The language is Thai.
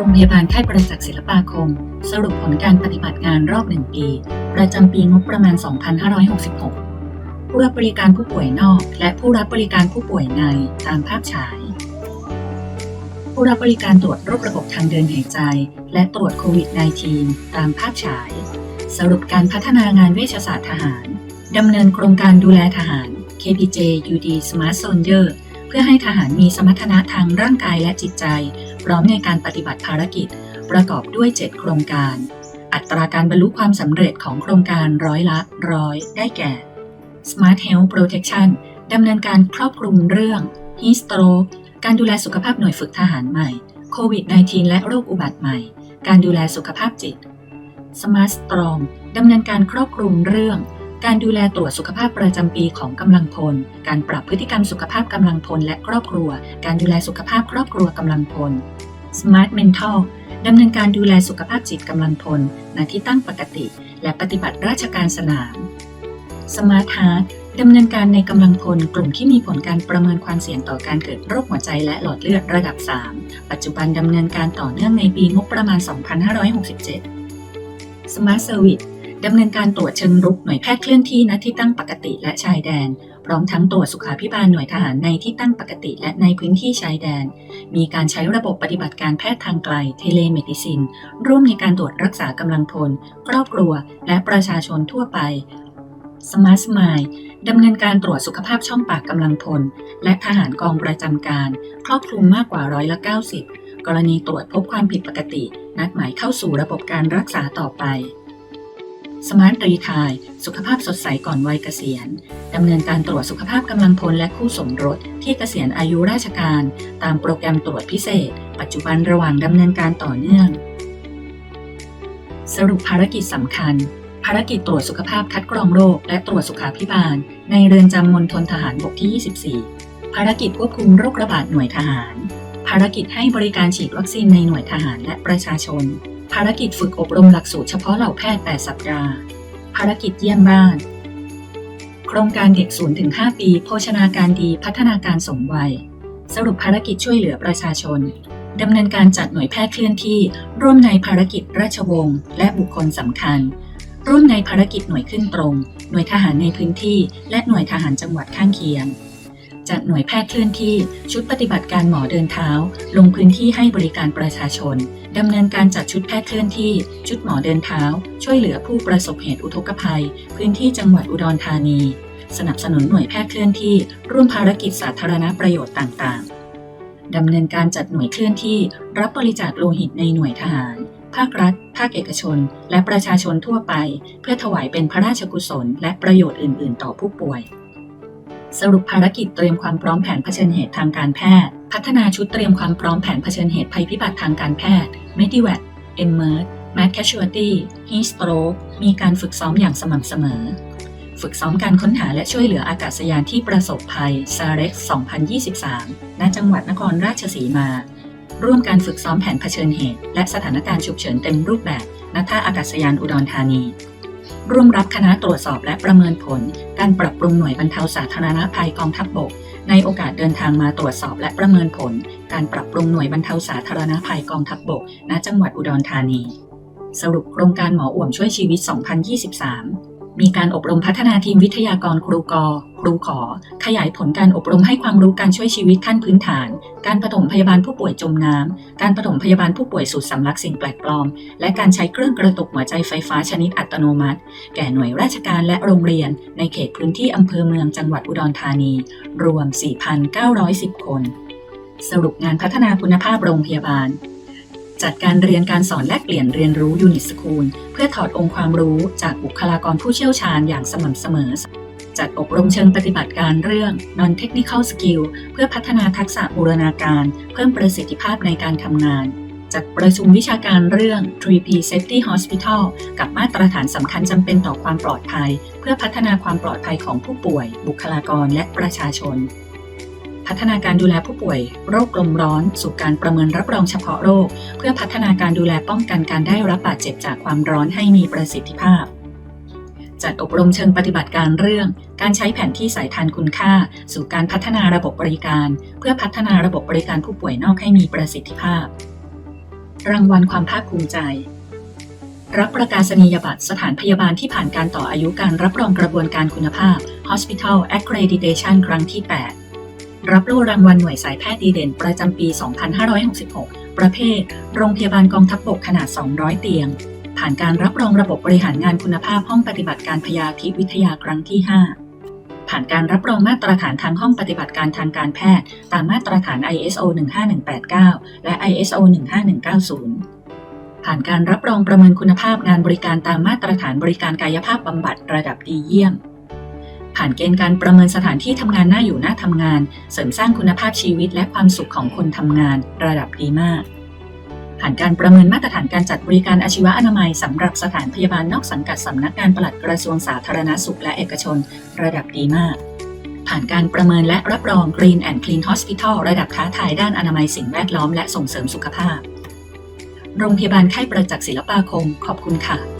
โรงพยาบาลค่ายประจักษ์ศิลปาคม สรุปผลการปฏิบัติงานรอบหนึ่งปี ประจำปีงบประมาณ 2566 ผู้รับบริการผู้ป่วยนอก และผู้รับบริการผู้ป่วยในตามภาพฉาย ผู้รับบริการตรวจโรคระบบทางเดินหายใจ และตรวจโควิด -19 ตามภาพฉาย สรุปการพัฒนางานเวชศาสตร์ทหารดำเนินโครงการดูแลทหาร KPJ UD Smart Soldier เพื่อให้ทหารมีสมรรถนะทางร่างกายและจิตใจ ร้อมในการปฏิบัติภารกิจ ประกอบด้วย 7 โครงการ อัตราการบรรลุความสำเร็จของโครงการร้อยละร้อยได้แก่ Smart Health Protection ดำเนินการครอบคลุมเรื่อง Heat Stroke การดูแลสุขภาพหน่วยฝึกทหารใหม่ โควิด -19 และโรคอุบัติใหม่ การดูแลสุขภาพจิต Smart Strong ดำเนินการครอบคลุมเรื่อง การดูแลตรวจสุขภาพประจำปีของกำลังพล การปรับพฤติกรรมสุขภาพกำลังพลและครอบครัว การดูแลสุขภาพครอบครัวกำลังพล Smart Mental ดำเนินการดูแลสุขภาพจิตกำลังพลณที่ตั้งปกติ และปฏิบัติราชการสนาม Smart Heart ดำเนินการในกำลังพลกลุ่มที่มีผลการประเมินความเสี่ยงต่อการเกิดโรคหัวใจและหลอดเลือดระดับ 3 ปัจจุบันดำเนินการต่อเนื่องในปีงบประมาณ 2567 Smart Service ดำเนินการตรวจเชิงรุกหน่วยแพทย์เคลื่อนที่ณที่ตั้งปกติและชายแดน พร้อมทั้งตรวจสุขาพิบาลหน่วยทหารในที่ตั้งปกติและในพื้นที่ชายแดน มีการใช้ระบบปฏิบัติการแพทย์ทางไกลเทเลเมดิซิน ร่วมในการตรวจรักษากำลังพล ครอบครัว และประชาชนทั่วไป Smart Smile ดำเนินการตรวจสุขภาพช่องปากกำลังพล และทหารกองประจำการ ครอบคลุมมากกว่าร้อยละ90 กรณีตรวจพบความผิดปกติ นัดหมายเข้าสู่ระบบการรักษาต่อไป สมาร์ทรีทาย สุขภาพสดใสก่อนวัยเกษียณ ดำเนินการตรวจสุขภาพกำลังพลและคู่สมรสที่เกษียณอายุราชการ ตามโปรแกรมตรวจพิเศษ ปัจจุบันระหว่างดำเนินการต่อเนื่อง สรุปภารกิจสำคัญ ภารกิจตรวจสุขภาพคัดกรองโรค และตรวจสุขาพิบาล ในเรือนจำมณฑลทหารบกที่ 24 ภารกิจควบคุมโรคระบาดหน่วยทหาร ภารกิจให้บริการฉีดวัคซีนในหน่วยทหารและประชาชน ภารกิจฝึกอบรมหลักสูตรเฉพาะเหล่าแพทย์ 8 สัปดาห์ ภารกิจเยี่ยมบ้าน โครงการเด็ก0ถึง5ปี โภชนาการดี พัฒนาการสมวัย สรุปภารกิจช่วยเหลือประชาชน ดำเนินการจัดหน่วยแพทย์เคลื่อนที่ ร่วมในภารกิจราชวงศ์และบุคคลสำคัญ ร่วมในภารกิจหน่วยขึ้นตรง หน่วยทหารในพื้นที่ และหน่วยทหารจังหวัดข้างเคียง จัดหน่วยแพทย์เคลื่อนที่ชุดปฏิบัติการหมอเดินเท้า ลงพื้นที่ให้บริการประชาชนดำเนินการจัดชุดแพทย์เคลื่อนที่ ชุดหมอเดินเท้า ช่วยเหลือผู้ประสบเหตุอุทกภัย พื้นที่จังหวัดอุดรธานี สนับสนุนหน่วยแพทย์เคลื่อนที่ ร่วมภารกิจสาธารณประโยชน์ต่างๆดำเนินการจัดหน่วยเคลื่อนที่ รับบริจาคโลหิตในหน่วยทหาร ภาครัฐ ภาคเอกชน และประชาชนทั่วไป เพื่อถวายเป็นพระราชกุศล และประโยชน์อื่น ๆ ต่อผู้ป่วย สรุปภารกิจเตรียมความพร้อมแผนเผชิญเหตุทางการแพทย์ พัฒนาชุดเตรียมความพร้อมแผนเผชิญเหตุภัยพิบัติทางการแพทย์ m e d i v a c e m e r g Mass Casualty Heat Stroke มีการฝึกซ้อมอย่างสม่ำเสมอ ฝึกซ้อมการค้นหาและช่วยเหลืออากาศยานที่ประสบภัย SAREX 2023 ณ จังหวัดนครราชสีมา ร่วมการฝึกซ้อมแผนเผชิญเหตุ และสถานการณ์ฉุกเฉินเต็มรูปแบบ ณ ท่าอากาศยานอุดรธานี ร่วมรับคณะตรวจสอบและประเมินผล การปรับปรุงหน่วยบรรเทาสาธารณภัยกองทัพบบก ในโอกาสเดินทางมาตรวจสอบและประเมินผล การปรับปรุงหน่วยบรรเทาสาธารณภัยกองทัพบบก ณ จังหวัดอุดรธานี สรุปโครงการหมออ่วมช่วยชีวิต 2023 มีการอบรมพัฒนาทีมวิทยากรครูกอครูขอ ขยายผลการอบรมให้ความรู้การช่วยชีวิตขั้นพื้นฐาน การปฐมพยาบาลผู้ป่วยจมน้ำ การปฐมพยาบาลผู้ป่วยสูดสำลักสิ่งแปลกปลอม และการใช้เครื่องกระตุกหัวใจไฟฟ้าชนิดอัตโนมัติ แก่หน่วยราชการและโรงเรียน ในเขตพื้นที่อำเภอเมืองจังหวัดอุดรธานี รวม 4,910 คน สรุปงานพัฒนาคุณภาพโรงพยาบาล จัดการเรียนการสอนแลกเปลี่ยนเรียนรู้ยูนิตสคูล เพื่อถอดองค์ความรู้จากบุคลากรผู้เชี่ยวชาญอย่างสม่ำเสมอ จัดอบรมเชิงปฏิบัติการเรื่อง non technical skill เพื่อพัฒนาทักษะบูรณาการ เพิ่มประสิทธิภาพในการทำงาน จัดประชุมวิชาการเรื่อง 3P Safety Hospital กับมาตรฐานสำคัญจำเป็นต่อความปลอดภัย เพื่อพัฒนาความปลอดภัยของผู้ป่วย บุคลากรและประชาชน พัฒนาการดูแลผู้ป่วย โรคลมร้อน สู่การประเมินรับรองเฉพาะโรค เพื่อพัฒนาการดูแลป้องกันการได้รับบาดเจ็บจากความร้อนให้มีประสิทธิภาพ จัดอบรมเชิงปฏิบัติการเรื่อง การใช้แผนที่สายทานคุณค่า สู่การพัฒนาระบบบริการ เพื่อพัฒนาระบบบริการผู้ป่วยนอกให้มีประสิทธิภาพ รางวัลความภาคภูมิใจรับประกาศนียบัตรสถานพยาบาลที่ผ่านการต่ออายุการรับรองกระบวนการคุณภาพ Hospital Accreditation ครั้งที่ 8 รับโล่รางวัลหน่วยสายแพทย์ดีเด่น ประจำปี 2566 ประเภท โรงพยาบาลกองทัพบกขนาด 200 เตียง ผ่านการรับรองระบบบริหารงานคุณภาพห้องปฏิบัติการพยาธิวิทยาครั้งที่ 5 ผ่านการรับรองมาตรฐานทางห้องปฏิบัติการทางการแพทย์ ตามมาตรฐาน ISO 15189 และ ISO 15190ผ่านการรับรองประเมินคุณภาพงานบริการตามมาตรฐานบริการกายภาพบำบัดระดับดีเยี่ยม ผ่านเกณฑ์การประเมินสถานที่ทำงานน่าอยู่น่าทำงาน เสริมสร้างคุณภาพชีวิตและความสุขของคนทำงาน ระดับดีมาก ผ่านการประเมินมาตรฐานการจัดบริการอาชีวะอนามัยสำหรับสถานพยาบาลนอกสังกัดสำนักงานปลัดกระทรวงสาธารณสุขและเอกชน ระดับดีมาก ผ่านการประเมินและรับรอง Green and Clean Hospital ระดับท้าทายด้านอนามัยสิ่งแวดล้อมและส่งเสริมสุขภาพ โรงพยาบาลไข้ประจักษ์ศิลปาคม ขอบคุณค่ะ